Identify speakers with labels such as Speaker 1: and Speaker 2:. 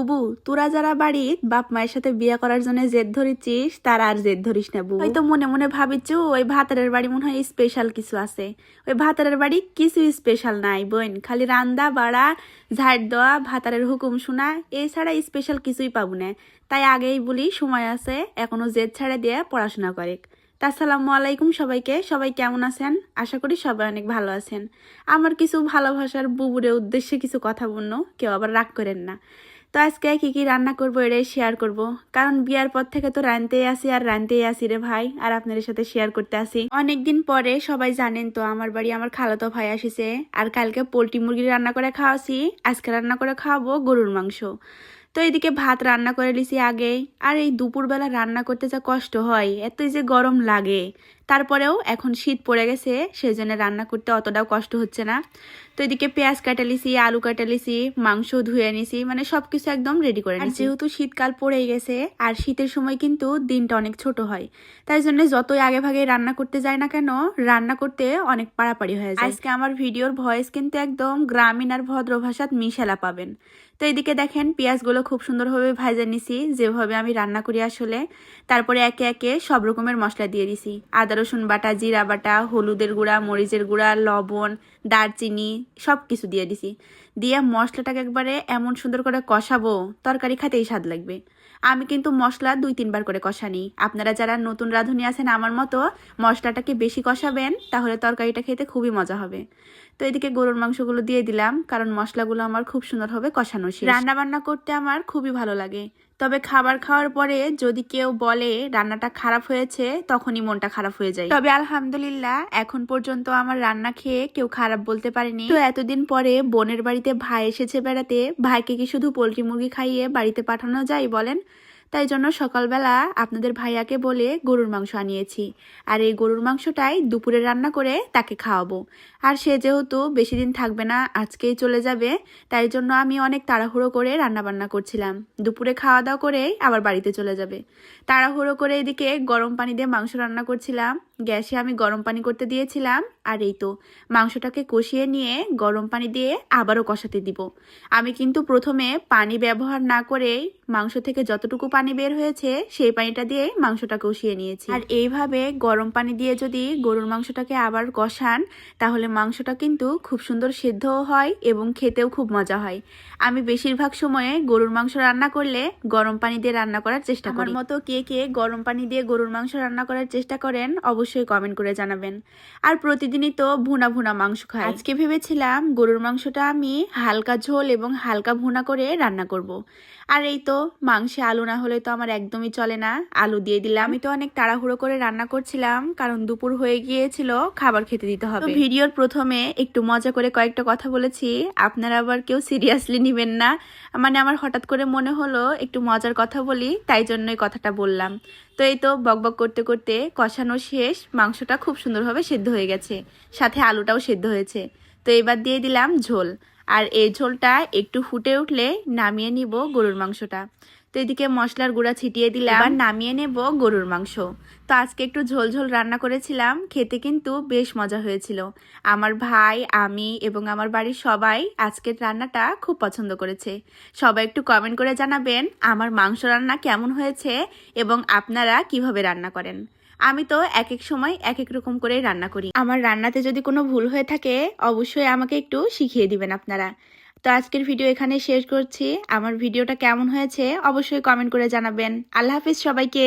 Speaker 1: বুবু, তোরা যারা বাড়ির বাপ মায়ের সাথে বিয়ে করার জন্য জেদ ধরেছিস তারা আর জেদ ধরিস না বুবু। হয়তো মনে মনে ভাবিছু ওই ভাতারের বাড়ি মনে হয় স্পেশাল কিছু আছে। ওই ভাতারের বাড়ি কিছু স্পেশাল নাই, বোন। খালি রান্দা, বাড়া, ঝাড় দেওয়া, ভাতারের হুকুম শোনা, এছাড়া স্পেশাল কিছুই পাবো না। তাই আগেই বলি, সময় আছে, এখনও জেদ ছাড়ে দিয়ে পড়াশোনা করে আসসালামু আলাইকুম সবাইকে, সবাই কেমন আছেন? আশা করি সবাই অনেক ভালো আছেন। আমার কিছু ভালোবাসার বুবুরের উদ্দেশ্যে কিছু কথা বলল কেউ আবার রাগ করেন না। তো আজকে কি কি রান্না করব এটাই শেয়ার করব। কারণ বিয়ার পর থেকে তো রানতেই আসি আর রানতেই আসি রে ভাই, আর আপনাদের সাথে শেয়ার করতে আসি। অনেকদিন পরে সবাই জানেন তো আমার বাড়ি আমার খালাতো ভাই আসিছে, আর কালকে পোলট্রি মুরগি রান্না করে খাওয়াছি, আজকে রান্না করে খাওয়াবো গরুর মাংস। তো এদিকে ভাত রান্না করে লিছি আগে আর এই দুপুরবেলা রান্না করতে যা কষ্ট হয়, এতই যে গরম লাগে। তারপরেও এখন শীত পড়ে গেছে সেই জন্য রান্না করতে অতটাও কষ্ট হচ্ছে না। তো এদিকে পেঁয়াজ কাটা লিছি আলু কাটা লিছি মাংস ধুয়ে নিছি মানে সবকিছু একদম রেডি করে নিছি। যেহেতু শীতকাল পড়েই গেছে আর শীতের সময় কিন্তু দিনটা অনেক ছোট হয় তাই জন্য যতই আগে ভাগে রান্না করতে যায় না কেন রান্না করতে অনেক পাড়াপাড়ি হয়ে যায়। আজকে আমার ভিডিওর ভয়েস কিন্তু একদম গ্রামীণ আর ভদ্র ভাষাত মিশালা পাবেন। তো এদিকে দেখেন পেঁয়াজগুলো খুব সুন্দরভাবে ভাজা নিছি যেভাবে আমি রান্না করি আসলে। তারপরে একে একে সব রকমের মশলা দিয়ে দিছি। আদা রসুন বাটা জিরা বাটা হলুদের গুঁড়া মরিচের গুঁড়া লবণ দারচিনি সব কিছু দিয়ে দিছি। দিয়ে মশলাটাকে একবারে এমন সুন্দর করে কষাবো, তরকারি খাতেই স্বাদ লাগবে। আমি কিন্তু মশলা দুই তিনবার করে কষানি। আপনারা যারা নতুন রাঁধুনি আছেন আমার মতো, মশলাটাকে বেশি কষাবেন, তাহলে তরকারিটা খেতে খুবই মজা হবে। তো এদিকে গরুর মাংসগুলো দিয়ে দিলাম, কারণ মশলাগুলো আমার খুব সুন্দরভাবে কষানো শেষ। রান্না বান্না করতে আমার খুবই ভালো লাগে। তবে খাবার খাওয়ার পরে যদি কেউ বলে রান্নাটা খারাপ হয়েছে, তখনই মনটা খারাপ হয়ে যায়। তবে আলহামদুলিল্লাহ, এখন পর্যন্ত আমার রান্না খেয়ে কেউ খারাপ বলতে পারেনি। তো এতদিন পরে বোনের বাড়িতে ভাই এসেছে বেড়াতে, ভাইকে কি শুধু পোলট্রি মুরগি খাইয়ে বাড়িতে পাঠানো যায় বলেন? তাই জন্য সকালবেলা আপনাদের ভাইয়াকে বলে গরুর মাংস আনিয়েছি। আর এই গরুর মাংসটাই দুপুরে রান্না করে তাকে খাওয়াবো। আর সে যেহেতু বেশি দিন থাকবে না, আজকেই চলে যাবে, তাই জন্য আমি অনেক তাড়াহুড়ো করে রান্না বান্না করছিলাম। দুপুরে খাওয়া দাওয়া করে আবার বাড়িতে চলে যাবে। তাড়াহুড়ো করে এদিকে গরম পানি দিয়ে মাংস রান্না করছিলাম। গ্যাসে আমি গরম পানি করতে দিয়েছিলাম, আর এই তো, মাংসটাকে কষিয়ে নিয়ে গরম পানি দিয়ে আবারও কষাতে দিব। আমি কিন্তু প্রথমে পানি ব্যবহার না করেই মাংস থেকে যতটুকু পানি বের হয়েছে, সেই পানিটা দিয়ে মাংসটা কষিয়ে নিয়েছি। আর এইভাবে গরম পানি দিয়ে যদি গরুর মাংসটাকে আবার কষান, তাহলে মাংসটা কিন্তু খুব সুন্দর সেদ্ধও হয় এবং খেতেও খুব মজা হয়। আমি বেশিরভাগ সময়ে গরুর মাংস রান্না করলে গরম পানি দিয়ে রান্না করার চেষ্টা করি। মতো কে কে গরম পানি দিয়ে গরুর মাংস রান্না করার চেষ্টা করেন অবশ্যই কমেন্ট করে জানাবেন। আর প্রতিদিনই তো ভুনা ভুনা মাংস খাই। আজকে ভেবেছিলাম গরুর মাংসটা আমি হালকা ঝোল এবং হালকা ভুনা করে রান্না করব। আর এই তো মাংসে আলু না হলে তো আমার একদমই চলে না। আলু দিয়ে দিলাম। আমি তো অনেক তাড়াহুড়ো করে রান্না করছিলাম কারণ দুপুর হয়ে গিয়েছিল খাবার খেতে দিতে হবে। ভিডিওর প্রথমে একটু মজা করে কয়েকটা কথা বলেছি। আপনারা আবার কেউ সিরিয়াসলি নেবেন না। মানে আমার হঠাৎ করে মনে হলো একটু মজার কথা বলি, তাই জন্যই কথাটা বললাম। তো এই তো বকবক করতে করতে কষানো শেষ, মাংসটা খুব সুন্দরভাবে সেদ্ধ হয়ে গেছে। সাথে আলুটাও সেদ্ধ হয়েছে। তো এবার দিয়ে দিলাম ঝোল। আর এই ঝোলটা একটু ফুটে উঠলে নামিয়ে নিব গরুর মাংসটা। তো এদিকে মশলার গুঁড়া ছিটিয়ে দিলাম। এবার নামিয়ে নেব গরুর মাংস। তো আজকে একটু ঝোল ঝোল রান্না করেছিলাম, খেতে কিন্তু বেশ মজা হয়েছিল। আমার ভাই, আমি এবং আমার বাড়ির সবাই আজকের রান্নাটা খুব পছন্দ করেছে। সবাই একটু কমেন্ট করে জানাবেন, আমার মাংস রান্না কেমন হয়েছে এবং আপনারা কীভাবে রান্না করেন। আমি তো এক এক সময় এক এক রকম করে রান্না করি। আমার রান্নাতে যদি কোনো ভুল হয়ে থাকে, অবশ্যই আমাকে একটু শিখিয়ে দিবেন আপনারা। তো আজকের ভিডিও এখানে শেষ করছি। আমার ভিডিওটা কেমন হয়েছে অবশ্যই কমেন্ট করে জানাবেন। আল্লাহ হাফিজ সবাইকে।